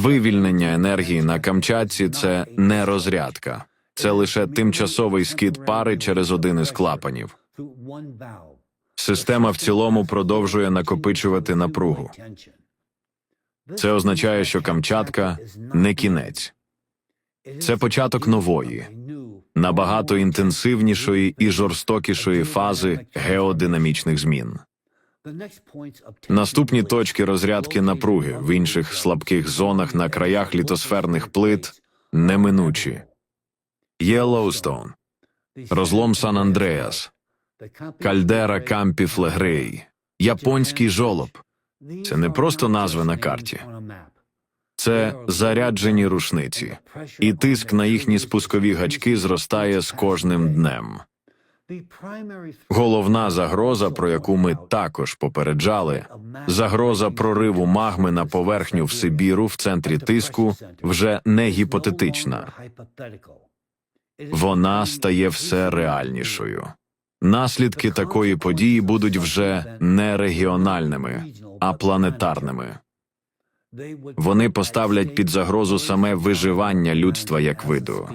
Вивільнення енергії на Камчатці це не розрядка, це лише тимчасовий скид пари через один із клапанів. Система в цілому продовжує накопичувати напругу. Це означає, що Камчатка не кінець, це початок нової, набагато інтенсивнішої і жорстокішої фази геодинамічних змін. Наступні точки розрядки напруги в інших слабких зонах на краях літосферних плит неминучі. Єлоустоун, розлом Сан Андреас, кальдера Кампі Флегрей, японський жолоб. Це не просто назви на карті. Це заряджені рушниці, і тиск на їхні спускові гачки зростає з кожним днем. Головна загроза, про яку ми також попереджали, загроза прориву магми на поверхню в Сибіру в центрі тиску вже не гіпотетична. Вона стає все реальнішою. Наслідки такої події будуть вже не регіональними, а планетарними. Вони поставлять під загрозу саме виживання людства як виду.